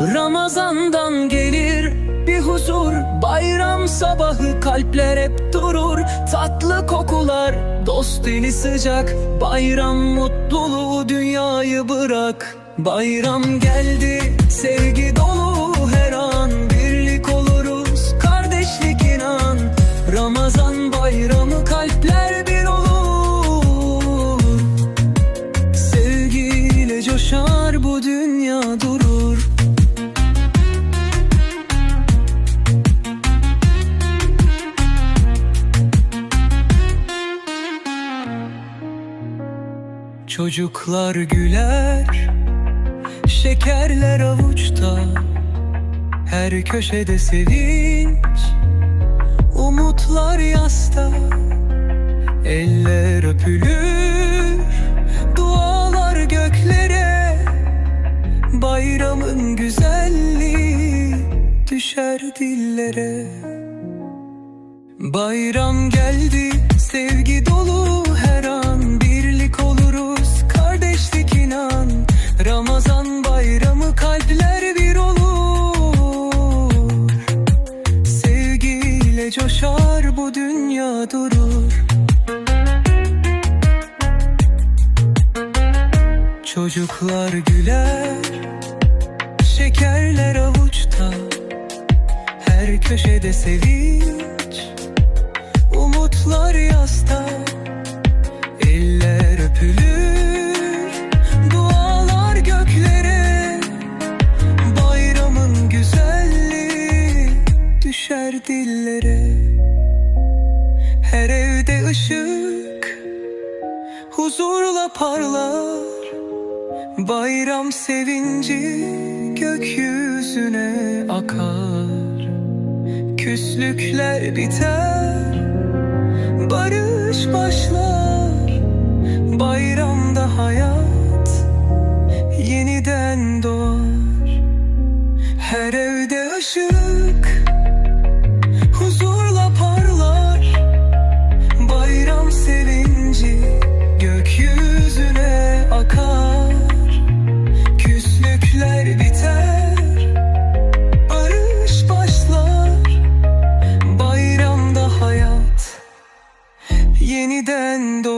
Ramazandan gelir bir huzur. Bayram sabahı kalpler hep durur. Tatlı kokular dost eli sıcak. Bayram mutluluğu dünyayı bırak. Bayram geldi sevgi dolu. Her an Birlik oluruz. Kardeşlik inan. Ramazan bayramı kalpler bir olur. Sevgiyle coşar bu dünya durur Çocuklar güler Şekerler avuçta. Her köşede sevinç Umutlar yasta. Eller öpülür Dualar göklere. Bayramın güzelliği Düşer dillere. Bayram geldi sevgi dolu Coşar bu dünya durur. Çocuklar güler Şekerler avuçta. Her köşede sevinç Umutlar yasta Düşer dillere. Her evde ışık Huzurla parlar. Bayram sevinci gökyüzüne akar. Küslükler biter Barış başlar. Bayramda hayat Yeniden doğar. Her evde ışık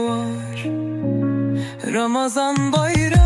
doğar Ramazan bayramı